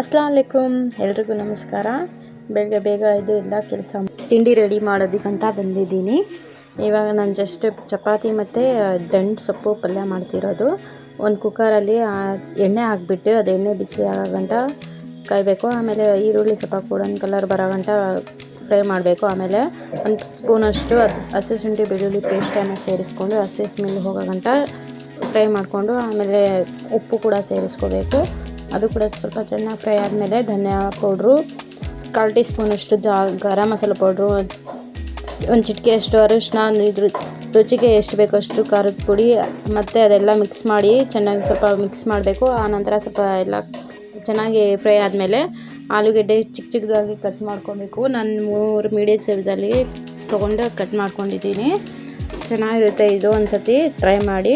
ಅಸ್ಲಾಮಲೈಕುಮ್ ಎಲ್ರಿಗೂ ನಮಸ್ಕಾರ. ಬೆಳಗ್ಗೆ ಬೇಗ ಇದು ಎಲ್ಲ ಕೆಲಸ ತಿಂಡಿ ರೆಡಿ ಮಾಡೋದಕ್ಕಂತ ಬಂದಿದ್ದೀನಿ. ಇವಾಗ ನಾನು ಜಸ್ಟ್ ಚಪಾತಿ ಮತ್ತು ದಂಟು ಸೊಪ್ಪು ಪಲ್ಯ ಮಾಡ್ತಿರೋದು. ಒಂದು ಕುಕ್ಕರಲ್ಲಿ ಎಣ್ಣೆ ಹಾಕ್ಬಿಟ್ಟು ಅದು ಎಣ್ಣೆ ಬಿಸಿ ಆಗೋ ಕಾಯಬೇಕು. ಆಮೇಲೆ ಈರುಳ್ಳಿ ಸ್ವಲ್ಪ ಕೂಡನ್ ಕಲರ್ ಬರೋ ಗಂಟ ಫ್ರೈ ಮಾಡಬೇಕು. ಆಮೇಲೆ ಒಂದು ಸ್ಪೂನಷ್ಟು ಅದು ಹಸಿ ಶುಂಠಿ ಬೆಳ್ಳುಳ್ಳಿ ಪೇಸ್ಟನ್ನು ಸೇರಿಸ್ಕೊಂಡು ಹಸಿ ಸ್ಮೆಲ್ ಹೋಗೋ ಗಂಟ ಫ್ರೈ ಮಾಡಿಕೊಂಡು, ಆಮೇಲೆ ಉಪ್ಪು ಕೂಡ ಸೇರಿಸ್ಕೋಬೇಕು. ಅದು ಕೂಡ ಸ್ವಲ್ಪ ಚೆನ್ನಾಗಿ ಫ್ರೈ ಆದಮೇಲೆ ಧನಿಯಾ ಪೌಡ್ರು, ಕಾಲು ಟೀ ಸ್ಪೂನಷ್ಟು ಗರಂ ಮಸಾಲ ಪೌಡ್ರು, ಒಂದು ಚಿಟಿಕೆ ಅಷ್ಟು ಅರಿಶಿನ ಇದ್ರ ರುಚಿಗೆ ಎಷ್ಟು ಬೇಕೋ ಅಷ್ಟು ಖಾರದ ಪುಡಿ, ಮತ್ತು ಅದೆಲ್ಲ ಮಿಕ್ಸ್ ಮಾಡಿ ಚೆನ್ನಾಗಿ ಸ್ವಲ್ಪ ಮಿಕ್ಸ್ ಮಾಡಬೇಕು. ಆನಂತರ ಸ್ವಲ್ಪ ಎಲ್ಲ ಚೆನ್ನಾಗಿ ಫ್ರೈ ಆದಮೇಲೆ ಆಲೂಗೆಡ್ಡೆ ಚಿಕ್ಕ ಚಿಕ್ಕದಾಗಿ ಕಟ್ ಮಾಡ್ಕೊಬೇಕು. ನಾನು ಮೂರು ಮೀಡಿಯಮ್ ಸೈಜಲ್ಲಿ ತೊಗೊಂಡು ಕಟ್ ಮಾಡ್ಕೊಂಡಿದ್ದೀನಿ. ಚೆನ್ನಾಗಿರುತ್ತೆ ಇದು ಒಂದು ಸತಿ ಟ್ರೈ ಮಾಡಿ.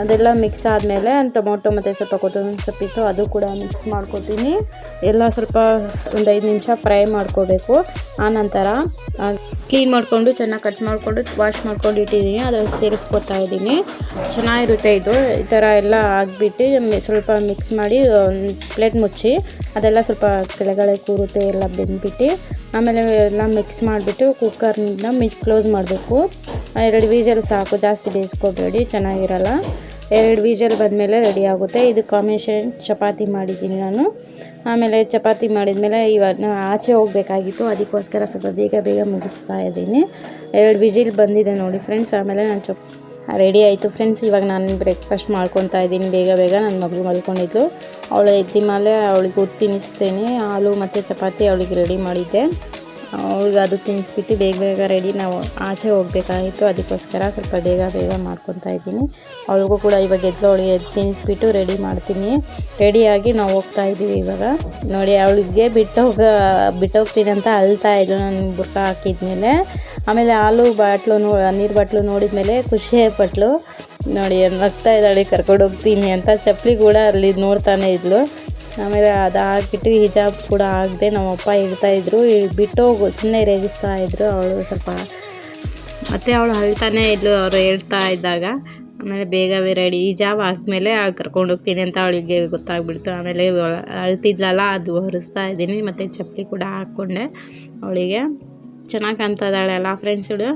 ಅದೆಲ್ಲ ಮಿಕ್ಸ್ ಆದಮೇಲೆ ಟೊಮೊಟೊ ಮತ್ತು ಸ್ವಲ್ಪ ಕೊತ್ತಂಬರಿ ಸೊಪ್ಪಿತ್ತು ಅದು ಕೂಡ ಮಿಕ್ಸ್ ಮಾಡ್ಕೊತೀನಿ. ಎಲ್ಲ ಸ್ವಲ್ಪ ಒಂದು ಐದು ನಿಮಿಷ ಫ್ರೈ ಮಾಡ್ಕೋಬೇಕು. ಆನಂತರ ಕ್ಲೀನ್ ಮಾಡಿಕೊಂಡು ಚೆನ್ನಾಗಿ ಕಟ್ ಮಾಡಿಕೊಂಡು ವಾಶ್ ಮಾಡ್ಕೊಂಡು ಇಟ್ಟಿದ್ದೀನಿ ಅದನ್ನು ಸೇರಿಸ್ಕೊತಾ ಇದ್ದೀನಿ. ಚೆನ್ನಾಗಿರುತ್ತೆ ಇದು. ಈ ಥರ ಎಲ್ಲ ಹಾಕ್ಬಿಟ್ಟು ಸ್ವಲ್ಪ ಮಿಕ್ಸ್ ಮಾಡಿ ಪ್ಲೇಟ್ ಮುಚ್ಚಿ ಅದೆಲ್ಲ ಸ್ವಲ್ಪ ಕೆಳಗಡೆ ಕೂರುತ್ತೆ, ಎಲ್ಲ ಬೆಂದ್ಬಿಟ್ಟು ಆಮೇಲೆ ಎಲ್ಲ ಮಿಕ್ಸ್ ಮಾಡಿಬಿಟ್ಟು ಕುಕ್ಕರ್ನ ಮಿಚ್ ಕ್ಲೋಸ್ ಮಾಡಬೇಕು. ಎರಡು ವೀಜಲ್ ಸಾಕು. ಜಾಸ್ತಿ ಬೇಯಿಸ್ಕೋಬೇಡಿ. ಚೆನ್ನಾಗಿರಲ್ಲ. ಎರಡು ವೀಜಲ್ ಬಂದಮೇಲೆ ರೆಡಿ ಆಗುತ್ತೆ. ಇದು ಕಾಂಬಿನೇಷನ್ ಚಪಾತಿ ಮಾಡಿದ್ದೀನಿ ನಾನು. ಆಮೇಲೆ ಚಪಾತಿ ಮಾಡಿದ್ಮೇಲೆ ಇವಾಗ ಆಚೆ ಹೋಗಬೇಕಾಗಿತ್ತು. ಅದಕ್ಕೋಸ್ಕರ ಸ್ವಲ್ಪ ಬೇಗ ಬೇಗ ಮುಗಿಸ್ತಾ ಇದ್ದೀನಿ. ಎರಡು ವಿಜಿಲ್ ಬಂದಿದೆ ನೋಡಿ ಫ್ರೆಂಡ್ಸ್ ಆಮೇಲೆ ನಾನು ಚಪ್ ರೆಡಿ ಆಯಿತು. ಫ್ರೆಂಡ್ಸ್ ಇವಾಗ ನಾನು ಬ್ರೇಕ್ಫಾಸ್ಟ್ ಮಾಡ್ಕೊತಾ ಇದ್ದೀನಿ. ಬೇಗ ಬೇಗ ನನ್ನ ಮಗಳು ಮಲ್ಕೊಂಡಿದ್ದು ಅವಳು ಎದ್ದ ಮೇಲೆ ಅವಳಿಗೆ ಉತ್ತಿನಿಸ್ತೇನೆ ಹಾಲು ಮತ್ತು ಚಪಾತಿ ಅವಳಿಗೆ ರೆಡಿ ಮಾಡಿದ್ದೆ. ಅವಳಿಗೆ ಅದು ತಿನ್ನಿಸ್ಬಿಟ್ಟು ಬೇಗ ಬೇಗ ರೆಡಿ ನಾವು ಆಚೆ ಹೋಗ್ಬೇಕಾಗಿತ್ತು. ಅದಕ್ಕೋಸ್ಕರ ಸ್ವಲ್ಪ ಬೇಗ ಬೇಗ ಮಾಡ್ಕೊತಾ ಇದ್ದೀನಿ. ಅವಳಿಗೂ ಕೂಡ ಇವಾಗ ಎದ್ದು ಅವಳಿಗೆ ಎದ್ದು ತಿನ್ನಿಸ್ಬಿಟ್ಟು ರೆಡಿ ಮಾಡ್ತೀನಿ. ರೆಡಿಯಾಗಿ ನಾವು ಹೋಗ್ತಾ ಇದ್ದೀವಿ ಇವಾಗ. ನೋಡಿ, ಅವಳಿಗೆ ಬಿಟ್ಟೋಗ ಬಿಟ್ಟೋಗ್ತೀನಿ ಅಂತ ಅಳ್ತಾ ಇದ್ಳು ನಾನು ಬುರ್ಕ ಹಾಕಿದ್ಮೇಲೆ. ಆಮೇಲೆ ಹಾಲು ಬಾಟ್ಲು ನೋ, ನೀರು ಬಾಟ್ಲು ನೋಡಿದ ಮೇಲೆ ಪಟ್ಲು. ನೋಡಿ ನಗ್ತಾ ಇದ್ದಾಳೆ ಕರ್ಕೊಂಡು ಹೋಗ್ತೀನಿ ಅಂತ. ಚಪ್ಪಲಿ ಕೂಡ ಅಲ್ಲಿ ನೋಡ್ತಾನೆ ಇದ್ಲು. ಆಮೇಲೆ ಅದು ಹಾಕ್ಬಿಟ್ಟು ಹಿಜಾಬ್ ಕೂಡ ಆಗದೆ ನಮ್ಮಪ್ಪ ಹೇಳ್ತಾಯಿದ್ರು ಬಿಟ್ಟು ಸುಮ್ಮನೆ ರೇಗಿಸ್ತಾ ಇದ್ರು ಅವಳು ಸ್ವಲ್ಪ. ಮತ್ತು ಅವಳು ಅಳ್ತಾನೆ ಇದ್ಲು ಅವರು ಹೇಳ್ತಾ ಇದ್ದಾಗ. ಆಮೇಲೆ ಬೇಗ ರೆಡಿ ಹಿಜಾಬ್ ಹಾಕ್ಮೇಲೆ ಕರ್ಕೊಂಡು ಹೋಗ್ತೀನಿ ಅಂತ ಅವಳಿಗೆ ಗೊತ್ತಾಗ್ಬಿಡ್ತು. ಆಮೇಲೆ ಅಳ್ತಿದ್ಲಲ್ಲ, ಅದು ಹೊರಿಸ್ತಾ ಇದ್ದೀನಿ. ಮತ್ತು ಚಪ್ಪಲಿ ಕೂಡ ಹಾಕ್ಕೊಂಡೆ ಅವಳಿಗೆ. ಚೆನ್ನಾಗಿ ಕಾಣ್ತಾಯಿದ್ದಾಳೆ ಎಲ್ಲ ಫ್ರೆಂಡ್ಸ್ಗಳು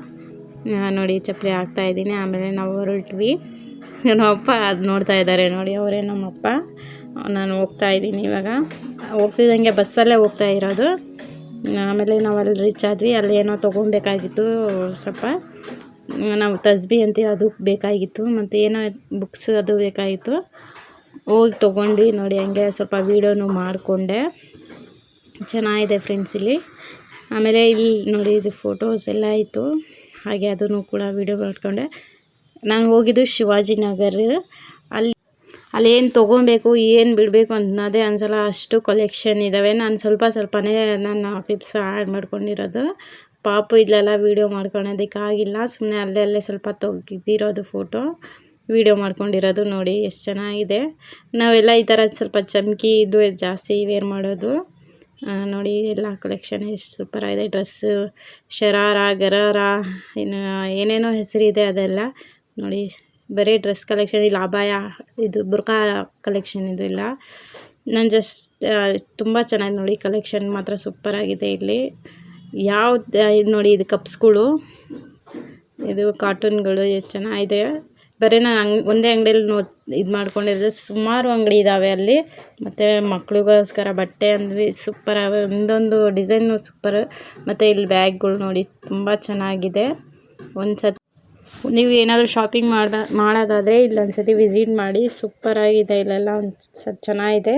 ನೋಡಿ ಚಪ್ಪಲಿ ಹಾಕ್ತಾ ಇದ್ದೀನಿ. ಆಮೇಲೆ ನಾವು ಹೊರಟ್ವಿ. ನಮ್ಮಪ್ಪ ಅದು ನೋಡ್ತಾ ಇದ್ದಾರೆ ನೋಡಿ, ಅವರೇ ನಮ್ಮಪ್ಪ. ನಾನು ಹೋಗ್ತಾ ಇದ್ದೀನಿ ಇವಾಗ. ಹೋಗ್ತಿದ್ದಂಗೆ ಬಸ್ಸಲ್ಲೇ ಹೋಗ್ತಾ ಇರೋದು. ಆಮೇಲೆ ನಾವು ಅಲ್ಲಿ ರೀಚ್ ಆದ್ವಿ. ಅಲ್ಲಿ ಏನೋ ತೊಗೊಬೇಕಾಗಿತ್ತು ಸ್ವಲ್ಪ. ನಾವು ತಸ್ಬಿ ಅಂತೀವಿ ಅದು ಬೇಕಾಗಿತ್ತು. ಮತ್ತು ಏನೋ ಬುಕ್ಸ್ ಅದು ಬೇಕಾಗಿತ್ತು. ಹೋಗಿ ತೊಗೊಂಡು ನೋಡಿ ಹಂಗೆ ಸ್ವಲ್ಪ ವೀಡಿಯೋನು ಮಾಡಿಕೊಂಡೆ. ಚೆನ್ನಾಗಿದೆ ಫ್ರೆಂಡ್ಸ್ ಇಲ್ಲಿ. ಆಮೇಲೆ ಇಲ್ಲಿ ನೋಡಿ ಇದು ಫೋಟೋಸ್ ಎಲ್ಲ ಇತ್ತು ಹಾಗೆ ಅದನ್ನು ಕೂಡ ವೀಡಿಯೋ ಮಾಡಿಕೊಂಡೆ. ನಾನು ಹೋಗಿದ್ದು ಶಿವಾಜಿನಗರ ಅಲ್ಲಿ ಅಲ್ಲಿ ಏನು ತೊಗೊಬೇಕು, ಏನು ಬಿಡಬೇಕು ಅನ್ನೋದೇ ಅನ್ಸಲ್ಲ ಅಷ್ಟು ಕಲೆಕ್ಷನ್ ಇದ್ದಾವೆ ನಾನು ಸ್ವಲ್ಪ ಸ್ವಲ್ಪನೇ ನನ್ನ ಕ್ಲಿಪ್ಸ್ ಆ್ಯಡ್ ಮಾಡ್ಕೊಂಡಿರೋದು. ಪಾಪು ಇಲ್ಲೆಲ್ಲ ವೀಡಿಯೋ ಮಾಡ್ಕೊಳೋದಕ್ಕಾಗಿಲ್ಲ ಸುಮ್ಮನೆ ಅಲ್ಲೇ ಅಲ್ಲೇ ಸ್ವಲ್ಪ ತೆಗ್ದಿರೋದು ಫೋಟೋ ವೀಡಿಯೋ ಮಾಡ್ಕೊಂಡಿರೋದು ನೋಡಿ ಎಷ್ಟು ಚೆನ್ನಾಗಿದೆ. ನಾವೆಲ್ಲ ಈ ಥರ ಸ್ವಲ್ಪ ಚಮಕಿ ಇದು ಜಾಸ್ತಿ ವೇರ್ ಮಾಡೋದು. ನೋಡಿ ಎಲ್ಲ ಕಲೆಕ್ಷನ್ ಎಷ್ಟು ಸೂಪರಾಗಿದೆ ಡ್ರೆಸ್ಸು ಶರಾರ, ಗರಾರ, ಇನ್ನು ಏನೇನೋ ಹೆಸರಿದೆ ಅದೆಲ್ಲ ನೋಡಿ. ಬರೀ ಡ್ರೆಸ್ ಕಲೆಕ್ಷನ್ ಇಲ್ಲ ಅಬಾಯ ಇದು ಬುರ್ಕಾ ಕಲೆಕ್ಷನ್ ಇದೆಲ್ಲ ನಾನು ಜಸ್ಟ್ ತುಂಬ ಚೆನ್ನಾಗಿ ನೋಡಿ ಕಲೆಕ್ಷನ್ ಮಾತ್ರ ಸೂಪರಾಗಿದೆ ಇಲ್ಲಿ. ಯಾವ ನೋಡಿ, ಇದು ಕಪ್ಸ್ಗಳು ಇದು ಕಾರ್ಟೂನ್ಗಳು ಚೆನ್ನಾಗಿದೆ. ಬರೀ ನಾನು ಅಂಗ್, ಒಂದೇ ಅಂಗಡಿಯಲ್ಲಿ ನೋ ಇದು ಮಾಡ್ಕೊಂಡಿರೋದು. ಸುಮಾರು ಅಂಗಡಿ ಇದ್ದಾವೆ ಅಲ್ಲಿ. ಮತ್ತು ಮಕ್ಳಿಗೋಸ್ಕರ ಬಟ್ಟೆ ಅಂದರೆ ಸೂಪರ್ ಒಂದೊಂದು ಡಿಸೈನು ಸೂಪರ್ ಮತ್ತು ಇಲ್ಲಿ ಬ್ಯಾಗ್ಗಳು ನೋಡಿ, ತುಂಬ ಚೆನ್ನಾಗಿದೆ. ಒಂದು ಸತಿ ನೀವು ಏನಾದರೂ ಶಾಪಿಂಗ್ ಮಾಡ, ಮಾಡೋದಾದರೆ ಇಲ್ಲೊಂದು ಸತಿ ವಿಸಿಟ್ ಮಾಡಿ ಸೂಪರಾಗಿದೆ ಇಲ್ಲೆಲ್ಲ ಒಂದು ಸ ಚೆನ್ನಾಗಿದೆ.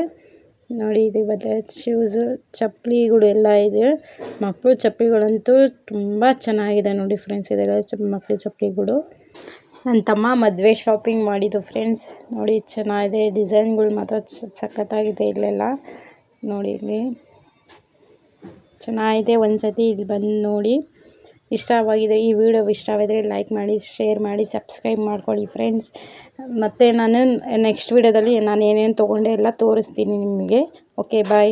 ನೋಡಿ, ಇದು ಮತ್ತೆ ಶೂಸು ಚಪ್ಪಲಿಗಳು ಎಲ್ಲ ಇದೆ. ಮಕ್ಕಳು ಚಪ್ಪಲಿಗಳಂತೂ ತುಂಬ ಚೆನ್ನಾಗಿದೆ ನೋಡಿ ಫ್ರೆಂಡ್ಸ್ ಇದೆಲ್ಲ ಚ ಮಕ್ಕಳು ಚಪ್ಪಲಿಗಳು. ನನ್ನ ತಮ್ಮ ಮದುವೆ ಶಾಪಿಂಗ್ ಮಾಡಿದ್ದು ಫ್ರೆಂಡ್ಸ್ ನೋಡಿ, ಚೆನ್ನಾಗಿದೆ. ಡಿಸೈನ್ಗಳು ಮಾತ್ರ ಸಖತ್ತಾಗಿದೆ ಇಲ್ಲೆಲ್ಲ. ನೋಡಿ ಇಲ್ಲಿ. ಚೆನ್ನಾಗಿದೆ ಒಂದು ಸತಿ ಇಲ್ಲಿ ಬಂದು ನೋಡಿ. ಇಷ್ಟವಾಗಿದೆ ಈ ವಿಡಿಯೋ ಇಷ್ಟವಾಗಿದ್ರೆ ಲೈಕ್ ಮಾಡಿ ಶೇರ್ ಮಾಡಿ ಸಬ್ಸ್ಕ್ರೈಬ್ ಮಾಡ್ಕೊಳ್ಳಿ ಫ್ರೆಂಡ್ಸ್ ಮತ್ತು ನಾನು ನೆಕ್ಸ್ಟ್ ವಿಡಿಯೋದಲ್ಲಿ ನಾನು ಏನೇನು ತೊಗೊಂಡೆ ಎಲ್ಲ ತೋರಿಸ್ತೀನಿ ನಿಮಗೆ. Okay bye